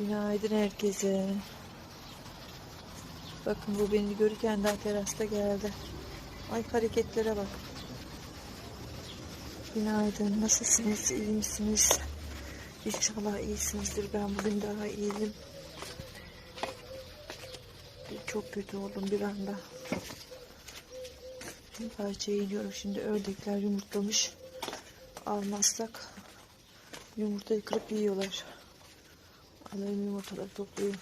Günaydın herkese. Bakın bu beni görürken daha terasta geldi. Ay hareketlere bak. Günaydın. Nasılsınız? İyi misiniz? İnşallah iyisinizdir. Ben bugün daha iyiyim. Çok kötü oldum bir anda. Bahçeye iniyorum şimdi. Ördekler yumurtlamış. Almazsak yumurtayı kırıp yiyorlar. Alayım yumurtaları toplayayım.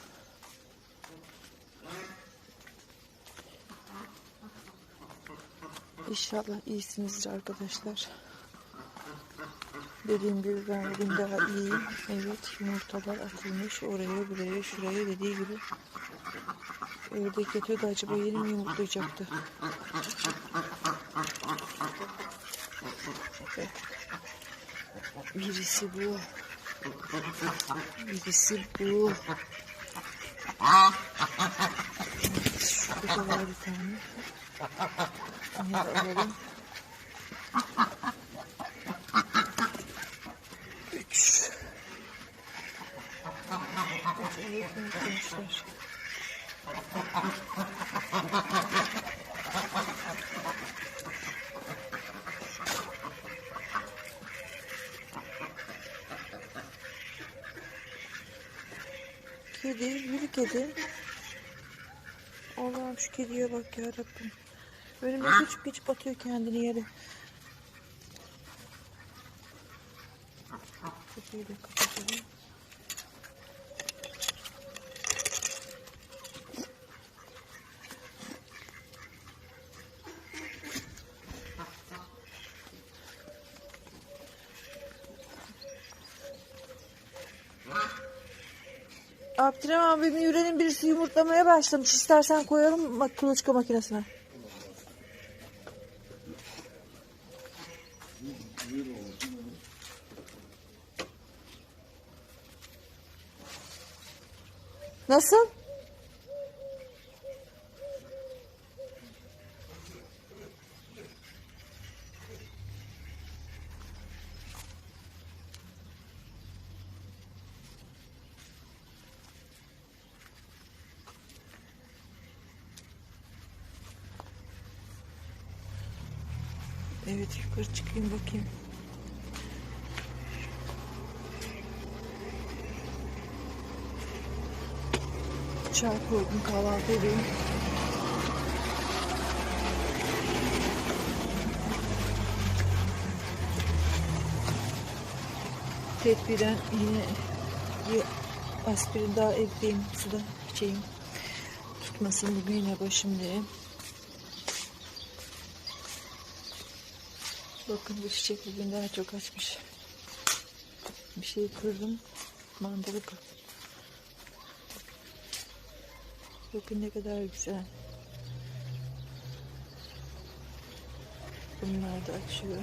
İnşallah iyisinizdir arkadaşlar. Dediğim gibi ben bugün daha iyiyim. Evet yumurtalar atılmış oraya buraya şuraya dediği gibi. Ördek yatıyordu acaba yeni mi yumurtlayacaktı? Birisi bu. Birisi bu. Şurada var bir tane. Onu da alalım. Üç. Evet, arkadaşlar. Kedi, yürü kedi. Allah'ım şu kediye bak ya Rabbim. Önüme geçip geçip atıyor kendini yere. Kapıyı da kapatalım. Abdurrahman abimin yüreğinin birisi yumurtlamaya başlamış. İstersen koyalım bak kuluçka makinesine. Nasıl? Evet yukarı çıkayım bakayım. Çay koydum kahvaltı edeyim. Tedbiren yine bir aspirin daha evdeyim. Suda içeyim. Tutmasın bugün yine başım diye. Bakın bu çiçek bugün daha çok açmış. Bir şey kırdım. Mandalık. Bakın ne kadar güzel. Bunlar da açıyor.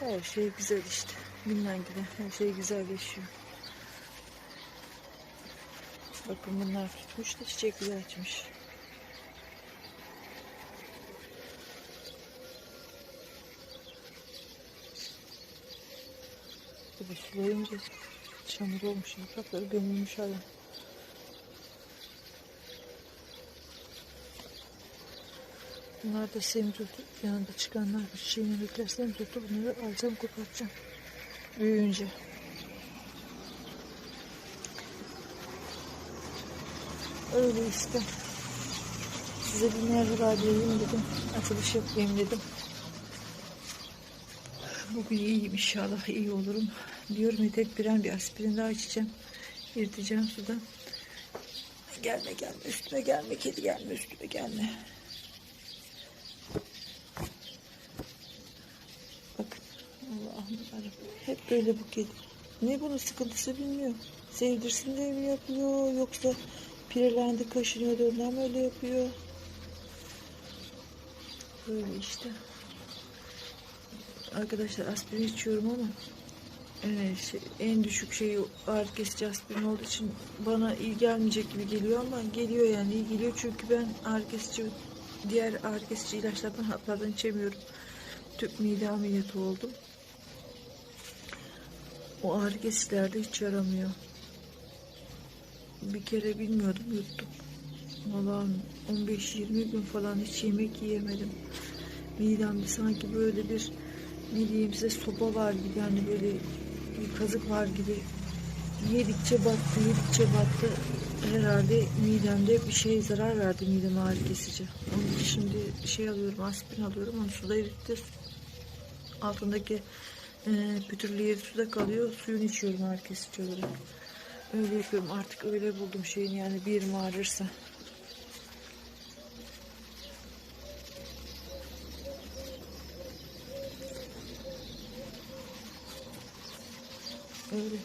Her şey güzel işte. Bilmem gibi her şey güzelleşiyor. Bakın bunlar tutmuş da çiçek güzel açmış. Bu sulayınca çamur olmuş yaprakları gömülmüş hala. Bunlar da semizotu yanında çıkanlar yemekler semizotu bunları alacağım kopartacağım. Büyüyünce. Öyle işte. Size bir merhaba diyeyim dedim. Açılış yapayım dedim. Bugün iyiyim inşallah iyi olurum. Diyorum tek biren bir aspirin daha içeceğim. Yırtacağım sudan. Gelme gelme üstüme gelme kedi gelme üstüme gelme. Bakın Allah'ım. Hep böyle bu kedi. Ne bunun sıkıntısı bilmiyorum. Sevdirsin diye mi yapıyor yoksa pirelendi kaşınıyor da ondan mı öyle yapıyor? Böyle işte. Arkadaşlar aspirin içiyorum ama şey, en düşük şey ağrı kesici aspirin olduğu için bana iyi gelmeyecek gibi geliyor ama geliyor yani iyi geliyor çünkü ben ağrı kesici diğer ağrı kesici ilaçlardan haplardan içemiyorum. Tüp mide ameliyatı oldum. O ağrı kesicilerde hiç yaramıyor. Bir kere bilmiyordum yuttum. Vallahi 15-20 gün falan hiç yemek yiyemedim. Midemde sanki böyle bir ne diyeyim size sopa var gibi yani böyle bir kazık var gibi yedikçe battı yedikçe battı herhalde midemde bir şey zarar verdi mideme ağrı kesici. Onun için şimdi şey alıyorum aspirin alıyorum onu suda eritti. Altındaki e, pütürlü yeri suda kalıyor suyunu içiyorum ağrı kesici olarak. Öyle yapıyorum artık öyle buldum şeyin yani bir yerim ağrırsa. Öyle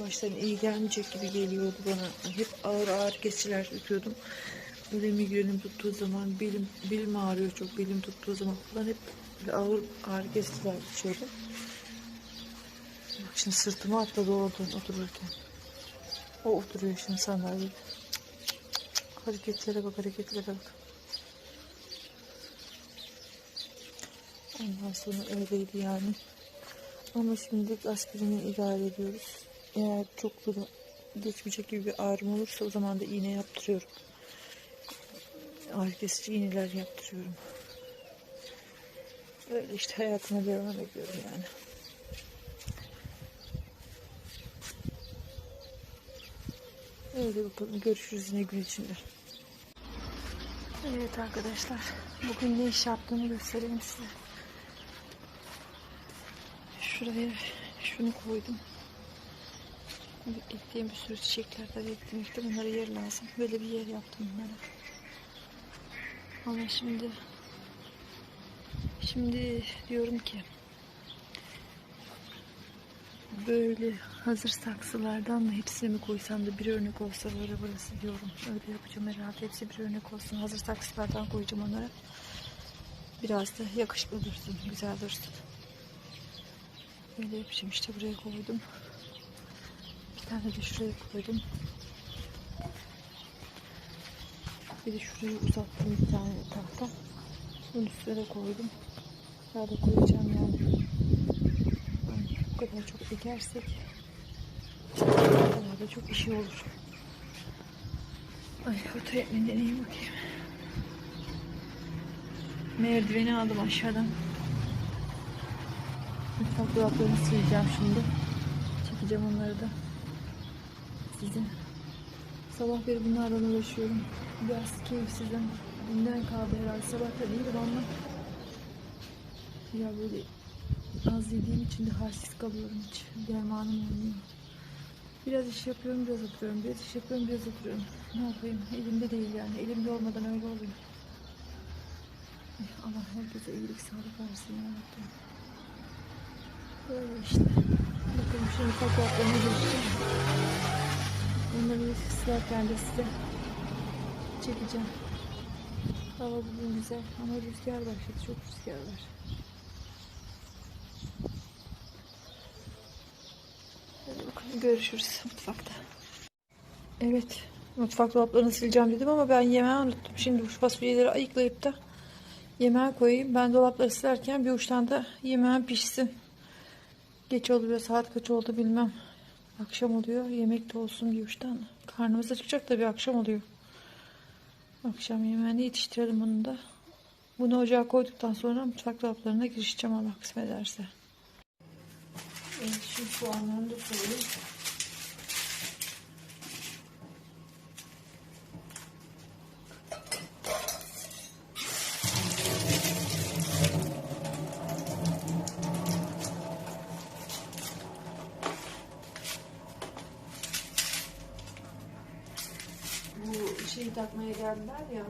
baştan iyi gelmeyecek gibi geliyordu bana. Hep ağır ağır kesiciler tutuyordum. Böyle migrenim tuttuğu zaman, belim, belim ağrıyor çok, belim tuttuğu zaman falan hep ağır ağrı kesiciler içiyordum. Bak şimdi sırtıma atladı oradan otururken. O oturuyor şimdi sandalyede. Hareketlere bak, hareketlere bak. Ondan sonra öyleydi yani. Ama şimdi aspirini idare ediyoruz. Eğer çok böyle geçmeyecek gibi bir ağrım olursa o zaman da iğne yaptırıyorum. Ağrı kesici iğneler yaptırıyorum. Öyle işte hayatıma devam ediyorum yani. Öyle bakalım görüşürüz yine gün içinde. Evet arkadaşlar bugün ne iş yaptığımı göstereyim size. Şuraya şunu koydum. Ektiğim bir sürü çiçekler de ektim. Bunlara yer lazım. Böyle bir yer yaptım bunlara. Ama şimdi şimdi diyorum ki böyle hazır saksılardan mı hepsini mi koysam da bir örnek olsa böyle burası diyorum. Öyle yapacağım herhalde. Hepsi bir örnek olsun. Hazır saksılardan koyacağım onlara. Biraz da yakışıklı dursun. Güzel dursun. Böyle yapacağım işte buraya koydum. Bir tane de şuraya koydum. Bir de şurayı uzattım bir tane tahta. Bunun üstüne de koydum. Daha da koyacağım yani. Kadar çok kadar da çok işi olur. Ay foto etmeden iyi bakayım. Merdiveni aldım aşağıdan. Mutfak dolaplarını sileceğim şimdi. Çekeceğim onları da. Size. Sabah beri bunlardan uğraşıyorum. Biraz keyifsizim. Dünden kaldı herhalde. Sabahtan iyiydim ama ya böyle az yediğim için de halsiz kalıyorum hiç. Dermanım olmuyor. Biraz iş yapıyorum, biraz oturuyorum. Biraz iş yapıyorum, biraz oturuyorum. Ne yapayım? Elimde değil yani. Elimde olmadan öyle oluyor. Ay, Allah herkese iyilik, sağlık versin ya Rabbim. Böyle işte. Bakın şimdi fotoğraflarını geçeceğim. Onları de size çekeceğim. Hava bugün güzel ama rüzgar başladı. Çok rüzgar var. Hadi bakalım görüşürüz mutfakta. Evet mutfak dolaplarını sileceğim dedim ama ben yemeği unuttum. Şimdi bu fasulyeleri ayıklayıp da yemeğe koyayım. Ben dolapları silerken bir uçtan da yemeğim pişsin. Geç oluyor. Saat kaç oldu bilmem. Akşam oluyor. Yemek de olsun bir uçtan. Karnımız acıkacak da bir akşam oluyor. Akşam yemeğini yetiştirelim bunu da. Bunu ocağa koyduktan sonra mutfak dolaplarına girişeceğim Allah kısmet ederse. Şu soğanlarını da koyayım. Bu şeyi takmaya geldiler ya.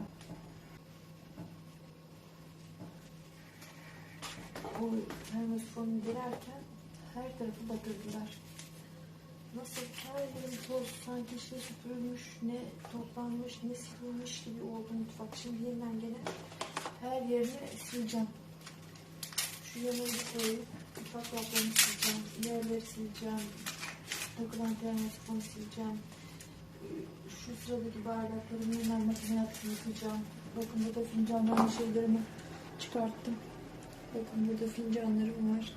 O termosifonu girerken her tarafı batırdılar. Nasıl her yerim toz sanki şey süpürülmüş, ne toplanmış, ne silmiş gibi oldu mutfak. Şimdi yeniden gene her yerini sileceğim. Şu yanını koyup mutfak dolaplarını sileceğim, yerleri sileceğim, takılan termosifonu sileceğim şu sıradaki bardakları normal makineye atıp yıkayacağım. Bakın burada fincanların şeylerimi çıkarttım. Bakın burada fincanlarım var.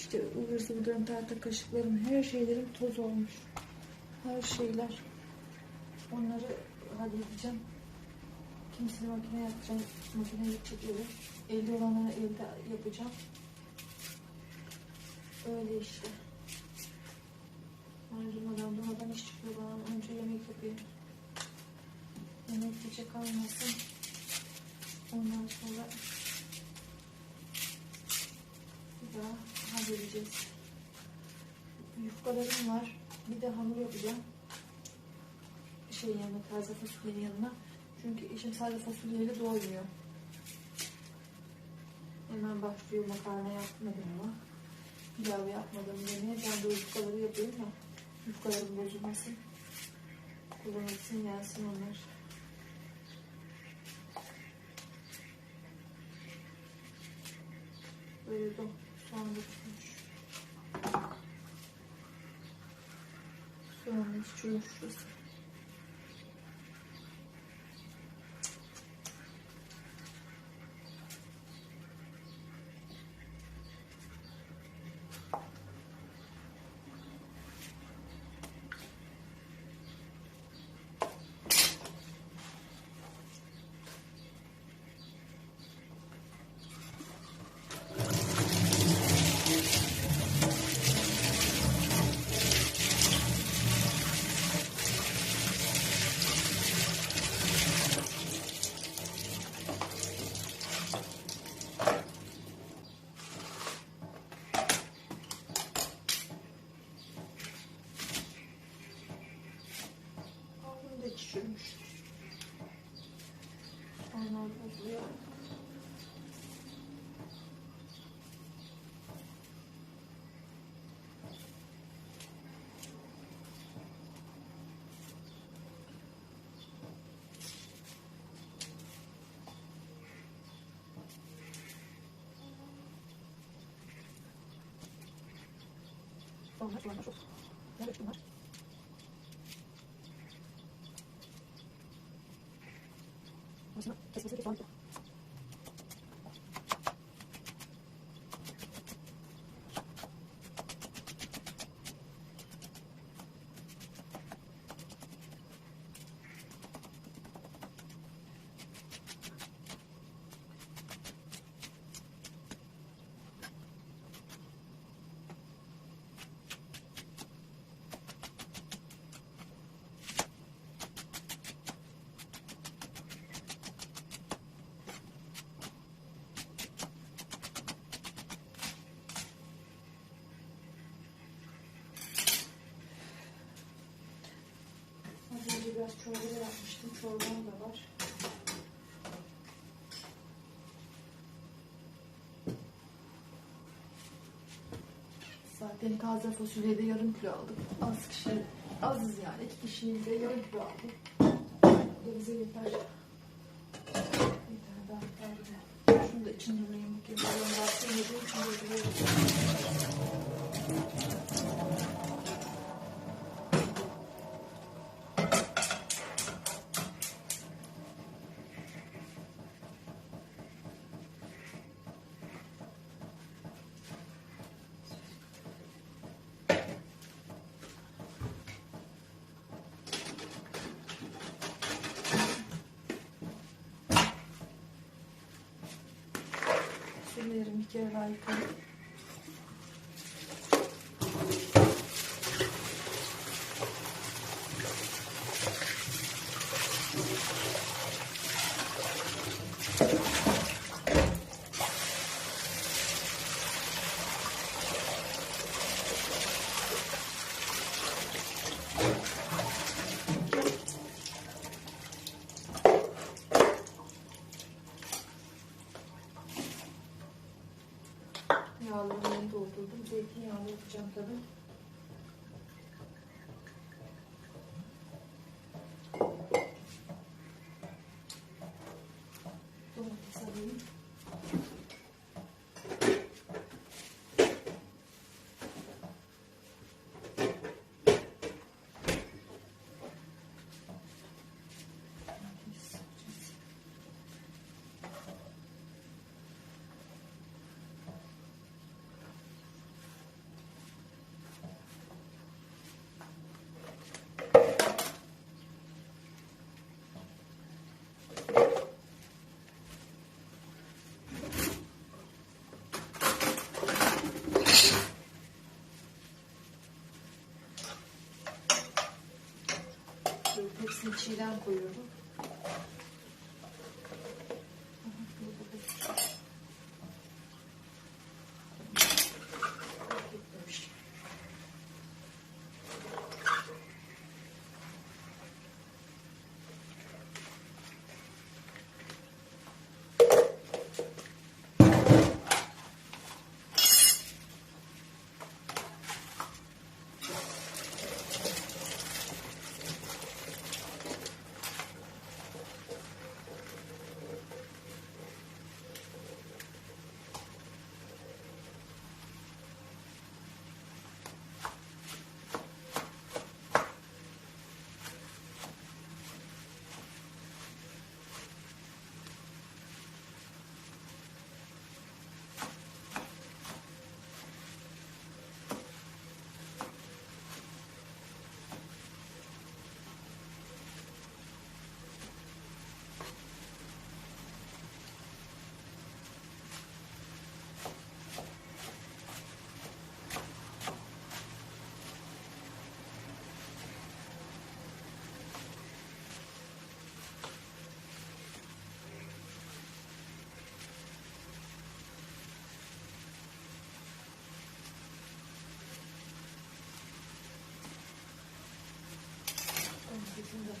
İşte ıvır zıvırlarım, tahta kaşıklarım, her şeylerim toz olmuş. Her şeyler. Onları halledeceğim. Kimisini makine yapacağım. Makineye çekiyorum. Elde olanları elde yapacağım. Öyle işte. Ben durmadan iş çıkıyor bana. Önce yemek yapayım. Yemek gece kalmasın. Ondan sonra bir daha halledeceğiz. Yufkalarım var. Bir de hamur yapacağım. Şey yanına, taze fasulyenin yanına. Çünkü eşim sadece fasulyeyle doymuyor. Hemen başlıyor makarna yapmadım ama. Pilav yapmadım yemeğe. Ben de yufkaları yapıyorum ya. Yufkalarım bozulmasın. Kullanılsın gelsin onlar. Böyle de soğan da tutmuş. Soğan Onlar bunlar çok. Evet bunlar. Aslında kesmesi de soğan yok. Az önce biraz çorba yapmıştım. Çorbam da var. Zaten taze fasulyede yarım kilo aldık. Az kişi, azız yani. İki kişiyi de yarım kilo aldık. Bu da bize yeter. Yeter daha yeter. Şunu da içinde. Bakayım. Ben daha sevmediğim için böyle duruyorum. Sürülerim bir kere daha yıkadım. Hepsini çiğden koyuyorum.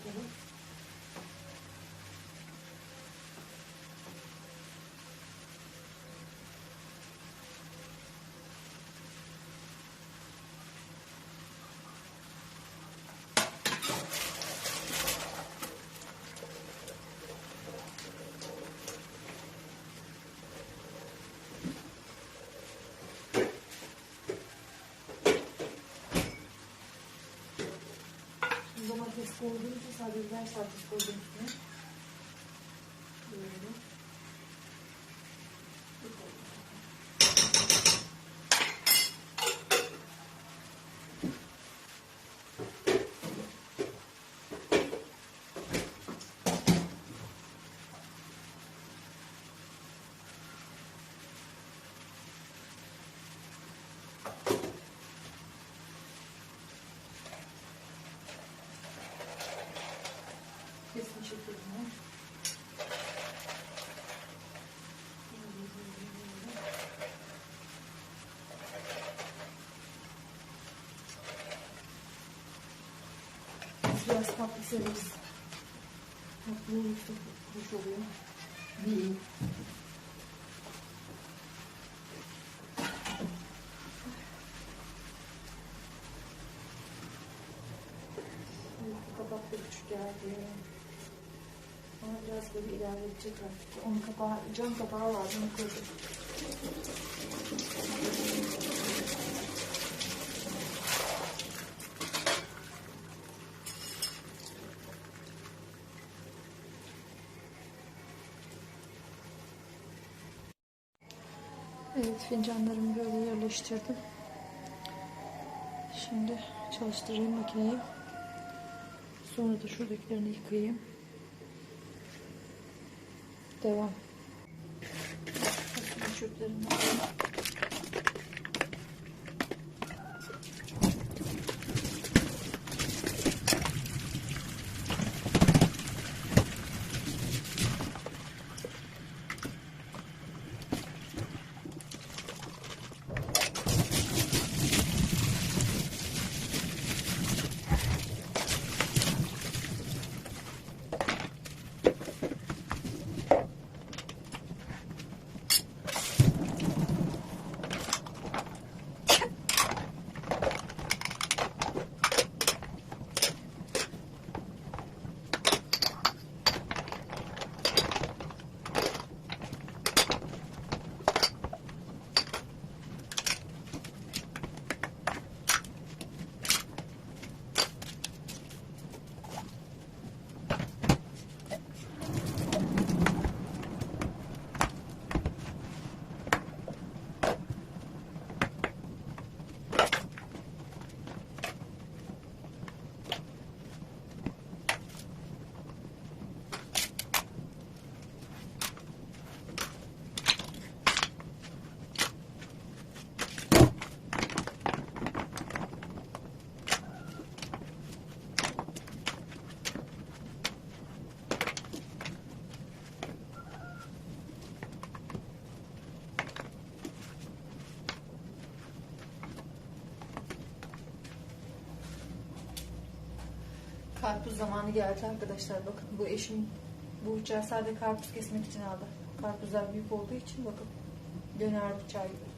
Gracias. Domates koyduğum için sadece biber salçası koydum üstüne. Çekelim. Biz biraz tatlı severiz. Tatlı olursa hoş oluyor. Kapak da küçük geldi. Biraz böyle ilave edecek artık. Onun kapağı, cam kapağı var. Onu koydum. Evet fincanlarımı böyle yerleştirdim. Şimdi çalıştırayım makineyi. Sonra da şuradakilerini yıkayayım. Devam. Çöplerini. Karpuz zamanı geldi arkadaşlar. Bakın bu eşim bu bıçağı sadece karpuz kesmek için aldı. Karpuzlar büyük olduğu için bakın döner bıçağı gibi.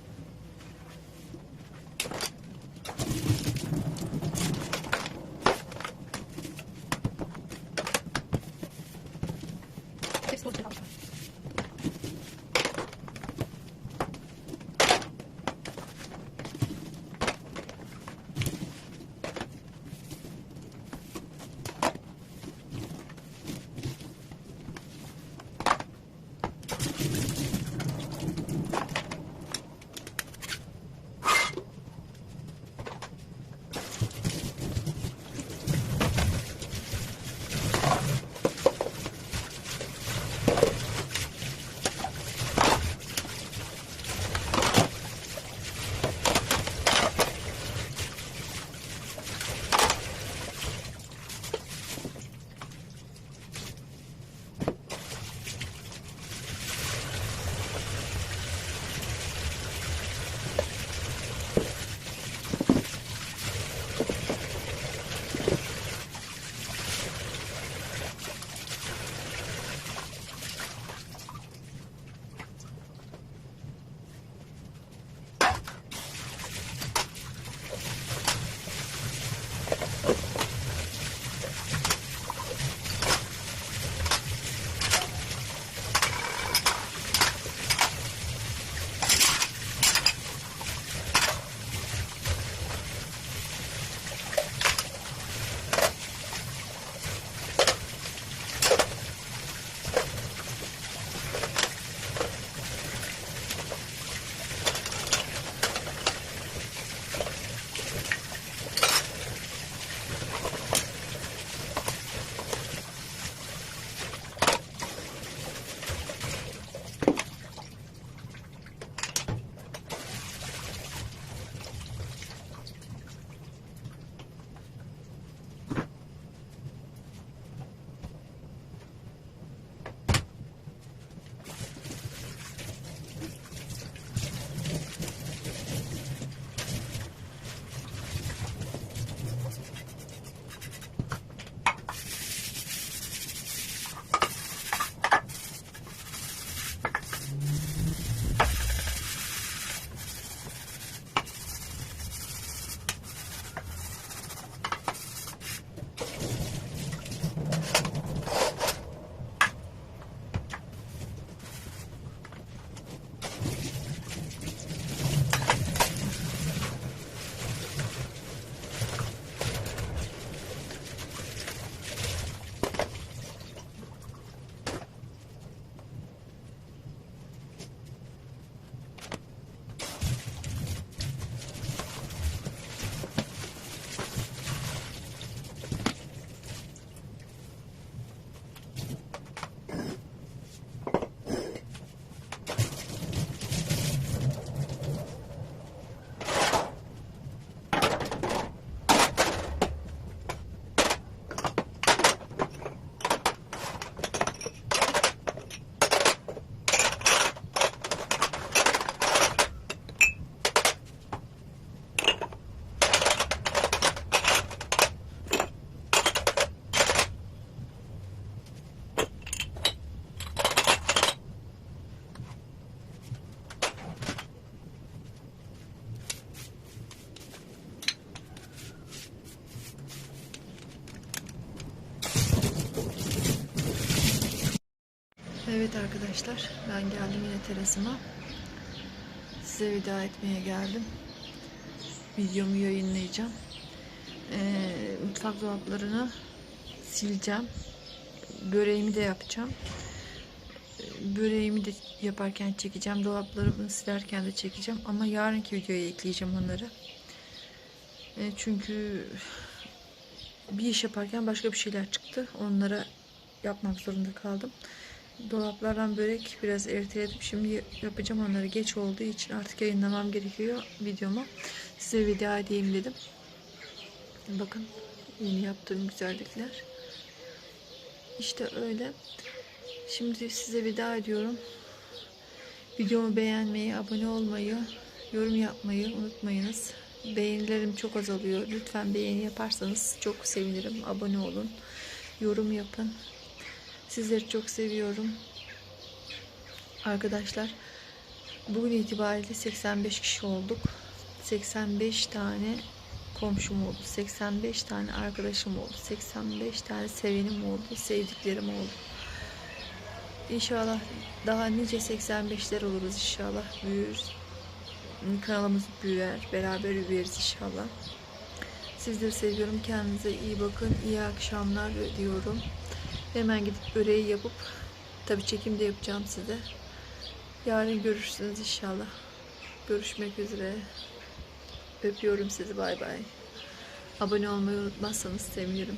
Evet arkadaşlar ben geldim yine terasıma. Size veda etmeye geldim. Videomu yayınlayacağım. Ee, mutfak dolaplarını sileceğim. Böreğimi de yapacağım. Ee, Böreğimi de yaparken çekeceğim. Dolaplarımı silerken de çekeceğim. Ama yarınki videoya ekleyeceğim onları. Ee, çünkü bir iş yaparken başka bir şeyler çıktı. Onlara yapmak zorunda kaldım. Dolaplardan börek biraz erteledim. Şimdi yapacağım onları. Geç olduğu için artık yayınlamam gerekiyor videomu. Size veda edeyim dedim. Bakın yeni yaptığım güzellikler. İşte öyle. Şimdi size veda ediyorum. Videomu beğenmeyi, abone olmayı, yorum yapmayı unutmayınız. beğenilerim çok azalıyor. Lütfen beğeni yaparsanız çok sevinirim. Abone olun. Yorum yapın. Sizleri çok seviyorum. Arkadaşlar bugün itibariyle 85 kişi olduk. 85 tane komşum oldu. 85 tane arkadaşım oldu. 85 tane sevenim oldu. Sevdiklerim oldu. İnşallah daha nice 85'ler oluruz inşallah. Büyürüz. Kanalımız büyür. Beraber büyürüz inşallah. Sizleri seviyorum. Kendinize iyi bakın. İyi akşamlar diyorum. Hemen gidip böreği yapıp tabii çekim de yapacağım size. Yarın görüşürüz inşallah. Görüşmek üzere. Öpüyorum sizi. Bay bay. Abone olmayı unutmazsanız sevinirim.